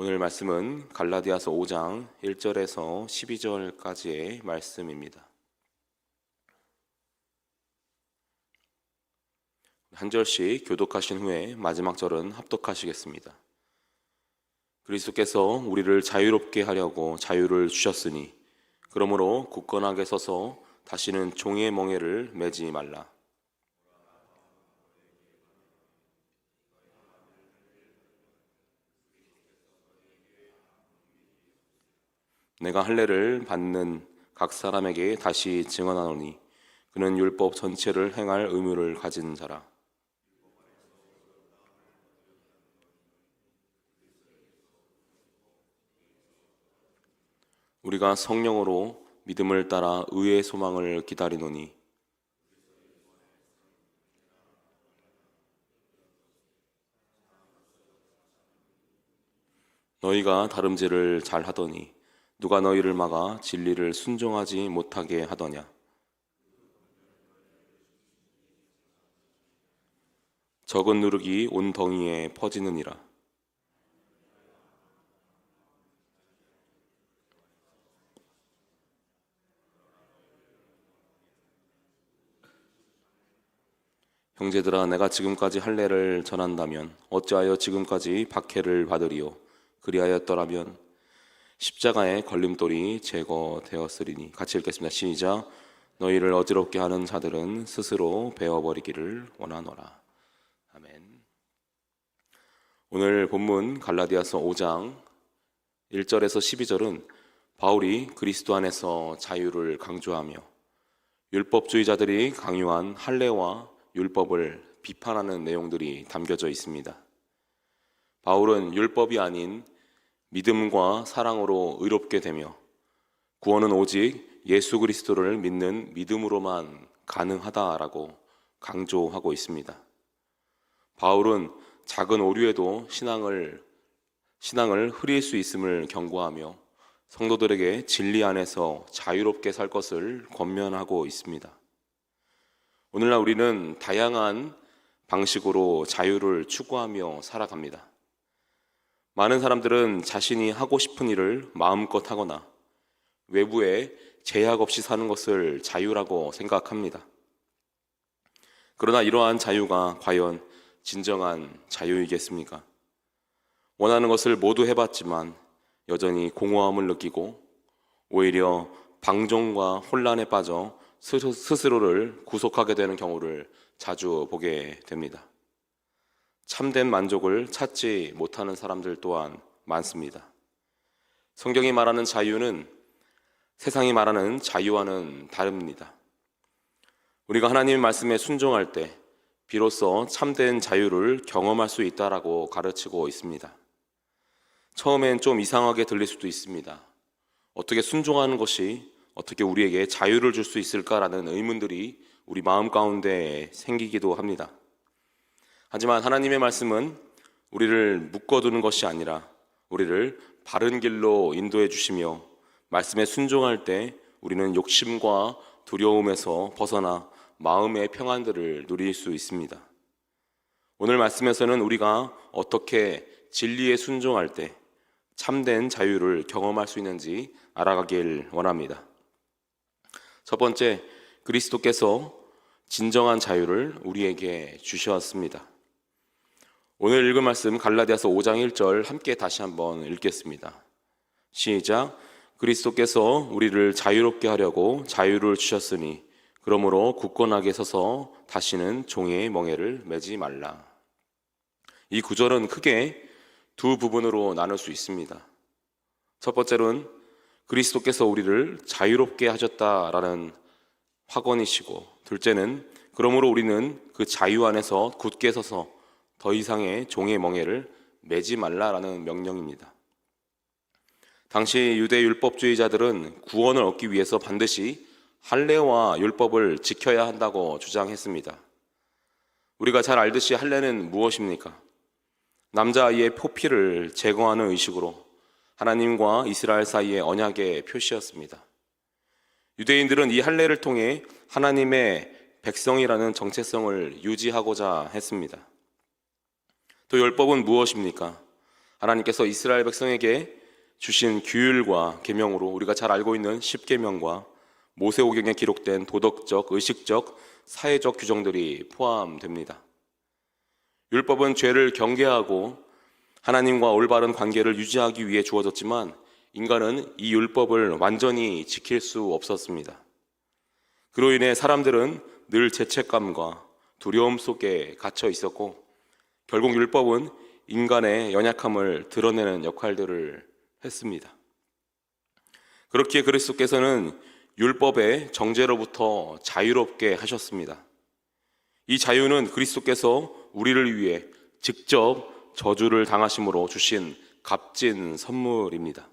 오늘 말씀은 갈라디아서 5장 1절에서 12절까지의 말씀입니다. 한 절씩 교독하신 후에 마지막 절은 합독하시겠습니다. 그리스도께서 우리를 자유롭게 하려고 자유를 주셨으니 그러므로 굳건하게 서서 다시는 종의 멍에를 매지 말라. 내가 할례를 받는 각 사람에게 다시 증언하노니 그는 율법 전체를 행할 의무를 가진 자라. 우리가 성령으로 믿음을 따라 의의 소망을 기다리노니 너희가 다름질을 잘 하더니 누가 너희를 막아 진리를 순종하지 못하게 하더냐? 적은 누룩이 온 덩이에 퍼지느니라. 형제들아 내가 지금까지 할례를 전한다면 어찌하여 지금까지 박해를 받으리요? 그리하였더라면 십자가의 걸림돌이 제거되었으리니 같이 읽겠습니다. 시작. 너희를 어지럽게 하는 자들은 스스로 베어버리기를 원하노라. 아멘. 오늘 본문 갈라디아서 5장 1절에서 12절은 바울이 그리스도 안에서 자유를 강조하며 율법주의자들이 강요한 할례와 율법을 비판하는 내용들이 담겨져 있습니다. 바울은 율법이 아닌 믿음과 사랑으로 의롭게 되며 구원은 오직 예수 그리스도를 믿는 믿음으로만 가능하다라고 강조하고 있습니다. 바울은 작은 오류에도 신앙을 신앙을 흐릴 수 있음을 경고하며 성도들에게 진리 안에서 자유롭게 살 것을 권면하고 있습니다. 오늘날 우리는 다양한 방식으로 자유를 추구하며 살아갑니다. 많은 사람들은 자신이 하고 싶은 일을 마음껏 하거나 외부에 제약 없이 사는 것을 자유라고 생각합니다. 그러나 이러한 자유가 과연 진정한 자유이겠습니까? 원하는 것을 모두 해봤지만 여전히 공허함을 느끼고 오히려 방종과 혼란에 빠져 스스로를 구속하게 되는 경우를 자주 보게 됩니다. 참된 만족을 찾지 못하는 사람들 또한 많습니다. 성경이 말하는 자유는 세상이 말하는 자유와는 다릅니다. 우리가 하나님의 말씀에 순종할 때 비로소 참된 자유를 경험할 수 있다라고 가르치고 있습니다. 처음엔 좀 이상하게 들릴 수도 있습니다. 어떻게 순종하는 것이 어떻게 우리에게 자유를 줄 수 있을까라는 의문들이 우리 마음 가운데 생기기도 합니다. 하지만 하나님의 말씀은 우리를 묶어두는 것이 아니라 우리를 바른 길로 인도해 주시며 말씀에 순종할 때 우리는 욕심과 두려움에서 벗어나 마음의 평안들을 누릴 수 있습니다. 오늘 말씀에서는 우리가 어떻게 진리에 순종할 때 참된 자유를 경험할 수 있는지 알아가길 원합니다. 첫 번째, 그리스도께서 진정한 자유를 우리에게 주셨습니다. 오늘 읽은 말씀 갈라디아서 5장 1절 함께 다시 한번 읽겠습니다. 시작. 그리스도께서 우리를 자유롭게 하려고 자유를 주셨으니 그러므로 굳건하게 서서 다시는 종의 멍에를 매지 말라. 이 구절은 크게 두 부분으로 나눌 수 있습니다. 첫 번째로는 그리스도께서 우리를 자유롭게 하셨다라는 확언이시고 둘째는 그러므로 우리는 그 자유 안에서 굳게 서서 더 이상의 종의 멍에를 매지 말라라는 명령입니다. 당시 유대 율법주의자들은 구원을 얻기 위해서 반드시 할례와 율법을 지켜야 한다고 주장했습니다. 우리가 잘 알듯이 할례는 무엇입니까? 남자아이의 포피를 제거하는 의식으로 하나님과 이스라엘 사이의 언약의 표시였습니다. 유대인들은 이 할례를 통해 하나님의 백성이라는 정체성을 유지하고자 했습니다. 또 율법은 무엇입니까? 하나님께서 이스라엘 백성에게 주신 규율과 계명으로 우리가 잘 알고 있는 십계명과 모세오경에 기록된 도덕적, 의식적, 사회적 규정들이 포함됩니다. 율법은 죄를 경계하고 하나님과 올바른 관계를 유지하기 위해 주어졌지만 인간은 이 율법을 완전히 지킬 수 없었습니다. 그로 인해 사람들은 늘 죄책감과 두려움 속에 갇혀 있었고 결국 율법은 인간의 연약함을 드러내는 역할들을 했습니다. 그렇기에 그리스도께서는 율법의 정죄로부터 자유롭게 하셨습니다. 이 자유는 그리스도께서 우리를 위해 직접 저주를 당하심으로 주신 값진 선물입니다.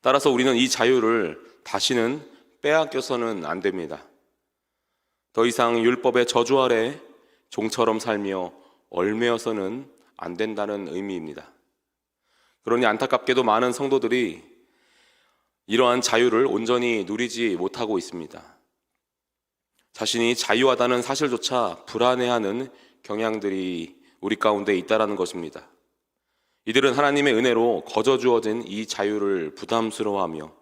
따라서 우리는 이 자유를 다시는 빼앗겨서는 안 됩니다. 더 이상 율법의 저주 아래 종처럼 살며 얼매어서는 안 된다는 의미입니다. 그러니 안타깝게도 많은 성도들이 이러한 자유를 온전히 누리지 못하고 있습니다. 자신이 자유하다는 사실조차 불안해하는 경향들이 우리 가운데 있다라는 것입니다. 이들은 하나님의 은혜로 거저 주어진 이 자유를 부담스러워하며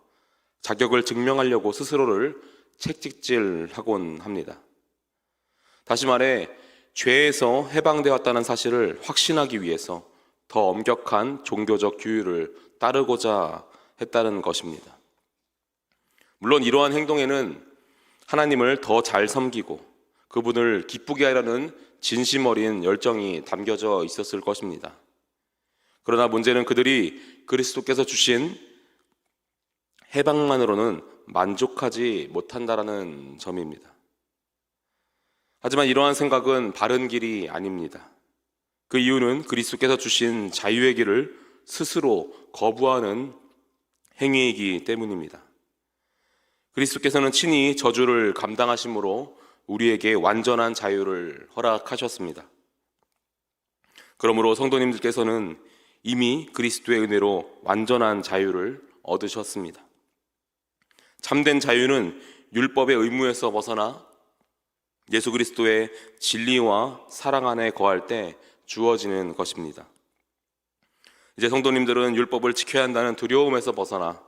자격을 증명하려고 스스로를 책찍질하곤 합니다. 다시 말해 죄에서 해방되었다는 사실을 확신하기 위해서 더 엄격한 종교적 규율을 따르고자 했다는 것입니다. 물론 이러한 행동에는 하나님을 더 잘 섬기고 그분을 기쁘게 하려는 진심 어린 열정이 담겨져 있었을 것입니다. 그러나 문제는 그들이 그리스도께서 주신 해방만으로는 만족하지 못한다라는 점입니다. 하지만 이러한 생각은 바른 길이 아닙니다. 그 이유는 그리스도께서 주신 자유의 길을 스스로 거부하는 행위이기 때문입니다. 그리스도께서는 친히 저주를 감당하심으로 우리에게 완전한 자유를 허락하셨습니다. 그러므로 성도님들께서는 이미 그리스도의 은혜로 완전한 자유를 얻으셨습니다. 참된 자유는 율법의 의무에서 벗어나 예수 그리스도의 진리와 사랑 안에 거할 때 주어지는 것입니다. 이제 성도님들은 율법을 지켜야 한다는 두려움에서 벗어나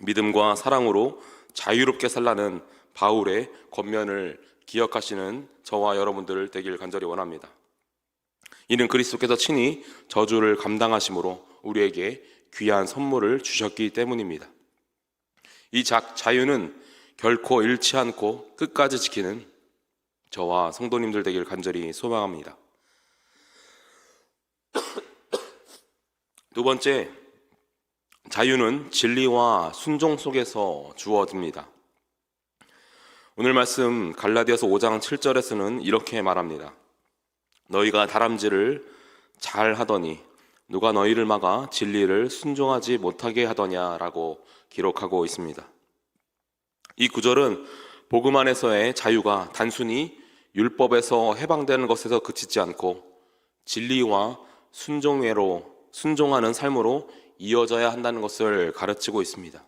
믿음과 사랑으로 자유롭게 살라는 바울의 겉면을 기억하시는 저와 여러분들 되길 간절히 원합니다. 이는 그리스도께서 친히 저주를 감당하심으로 우리에게 귀한 선물을 주셨기 때문입니다. 이 작, 자유는 결코 잃지 않고 끝까지 지키는 저와 성도님들 되길 간절히 소망합니다. 두 번째, 자유는 진리와 순종 속에서 주어집니다. 오늘 말씀 갈라디아서 5장 7절에서는 이렇게 말합니다. 너희가 다람쥐를 잘 하더니 누가 너희를 막아 진리를 순종하지 못하게 하더냐라고 기록하고 있습니다. 이 구절은 복음 안에서의 자유가 단순히 율법에서 해방되는 것에서 그치지 않고 진리와 순종외로 순종하는 삶으로 이어져야 한다는 것을 가르치고 있습니다.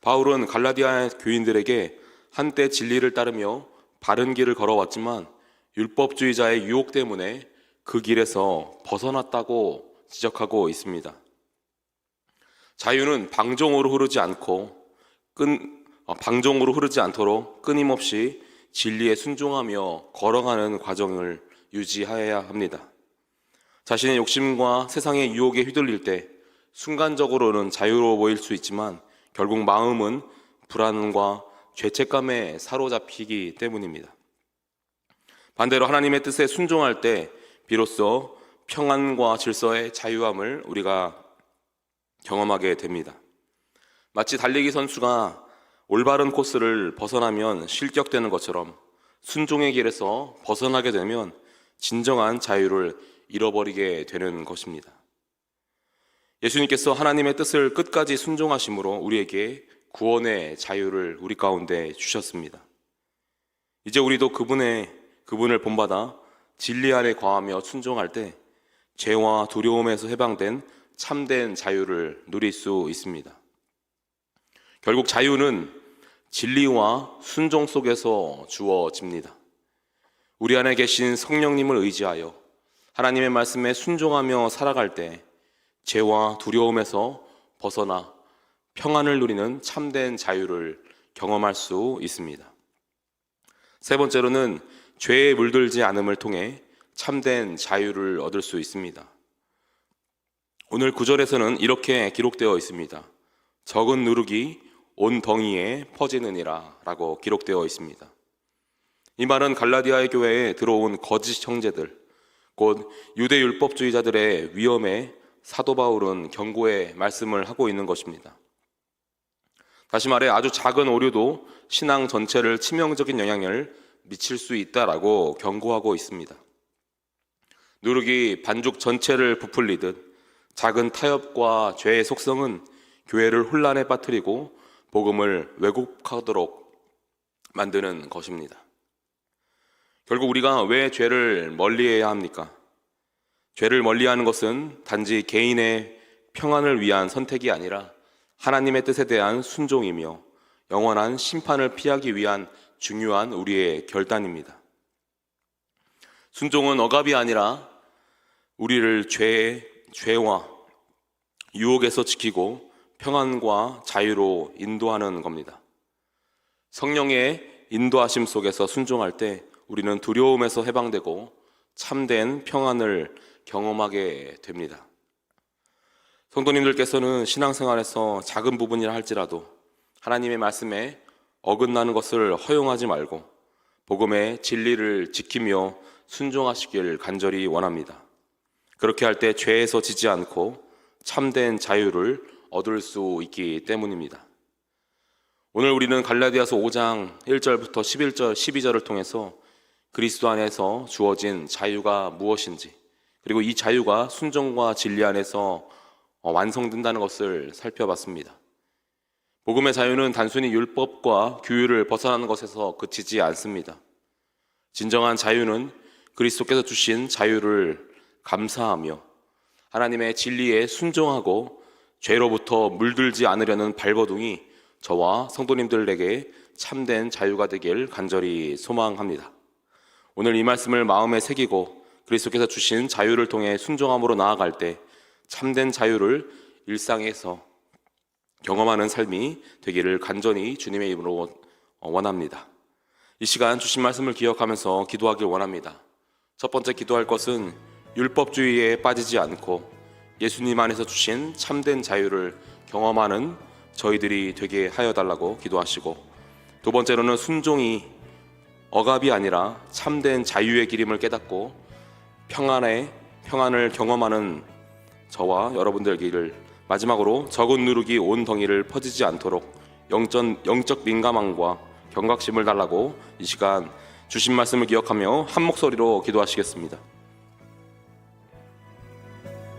바울은 갈라디아 교인들에게 한때 진리를 따르며 바른 길을 걸어왔지만 율법주의자의 유혹 때문에 그 길에서 벗어났다고 지적하고 있습니다. 자유는 방종으로 흐르지 않고 끈, 어, 방종으로 흐르지 않도록 끊임없이 진리에 순종하며 걸어가는 과정을 유지하여야 합니다. 자신의 욕심과 세상의 유혹에 휘둘릴 때 순간적으로는 자유로워 보일 수 있지만 결국 마음은 불안과 죄책감에 사로잡히기 때문입니다. 반대로 하나님의 뜻에 순종할 때 비로소 평안과 질서의 자유함을 우리가 경험하게 됩니다. 마치 달리기 선수가 올바른 코스를 벗어나면 실격되는 것처럼 순종의 길에서 벗어나게 되면 진정한 자유를 잃어버리게 되는 것입니다. 예수님께서 하나님의 뜻을 끝까지 순종하심으로 우리에게 구원의 자유를 우리 가운데 주셨습니다. 이제 우리도 그분의 그분을 본받아 진리 안에 거하며 순종할 때 죄와 두려움에서 해방된 참된 자유를 누릴 수 있습니다. 결국 자유는 진리와 순종 속에서 주어집니다. 우리 안에 계신 성령님을 의지하여 하나님의 말씀에 순종하며 살아갈 때 죄와 두려움에서 벗어나 평안을 누리는 참된 자유를 경험할 수 있습니다. 세 번째로는 죄에 물들지 않음을 통해 참된 자유를 얻을 수 있습니다. 오늘 구절에서는 이렇게 기록되어 있습니다. 적은 누룩이 온 덩이에 퍼지느니라 라고 기록되어 있습니다. 이 말은 갈라디아의 교회에 들어온 거짓 형제들, 곧 유대 율법주의자들의 위험에 사도 바울은 경고의 말씀을 하고 있는 것입니다. 다시 말해 아주 작은 오류도 신앙 전체를 치명적인 영향을 미칠 수 있다라고 경고하고 있습니다. 누룩이 반죽 전체를 부풀리듯 작은 타협과 죄의 속성은 교회를 혼란에 빠뜨리고 복음을 왜곡하도록 만드는 것입니다. 결국 우리가 왜 죄를 멀리해야 합니까? 죄를 멀리하는 것은 단지 개인의 평안을 위한 선택이 아니라 하나님의 뜻에 대한 순종이며 영원한 심판을 피하기 위한 중요한 우리의 결단입니다. 순종은 억압이 아니라 우리를 죄, 죄와 유혹에서 지키고 평안과 자유로 인도하는 겁니다. 성령의 인도하심 속에서 순종할 때 우리는 두려움에서 해방되고 참된 평안을 경험하게 됩니다. 성도님들께서는 신앙생활에서 작은 부분이라 할지라도 하나님의 말씀에 어긋나는 것을 허용하지 말고 복음의 진리를 지키며 순종하시길 간절히 원합니다. 그렇게 할 때 죄에서 지지 않고 참된 자유를 얻을 수 있기 때문입니다. 오늘 우리는 갈라디아서 5장 1절부터 11절, 12절을 통해서 그리스도 안에서 주어진 자유가 무엇인지, 그리고 이 자유가 순종과 진리 안에서 어, 완성된다는 것을 살펴봤습니다. 복음의 자유는 단순히 율법과 규율을 벗어나는 것에서 그치지 않습니다. 진정한 자유는 그리스도께서 주신 자유를 감사하며 하나님의 진리에 순종하고 죄로부터 물들지 않으려는 발버둥이 저와 성도님들에게 참된 자유가 되길 간절히 소망합니다. 오늘 이 말씀을 마음에 새기고 그리스도께서 주신 자유를 통해 순종함으로 나아갈 때 참된 자유를 일상에서 경험하는 삶이 되기를 간절히 주님의 이름으로 원합니다. 이 시간 주신 말씀을 기억하면서 기도하길 원합니다. 첫 번째 기도할 것은 율법주의에 빠지지 않고 예수님 안에서 주신 참된 자유를 경험하는 저희들이 되게 하여 달라고 기도하시고 두 번째로는 순종이 억압이 아니라 참된 자유의 기림을 깨닫고 평안의 평안을 경험하는 저와 여러분들기를 마지막으로 적은 누룩이 온 덩이를 퍼지지 않도록 영전, 영적 민감함과 경각심을 달라고 이 시간 주신 말씀을 기억하며 한 목소리로 기도하시겠습니다.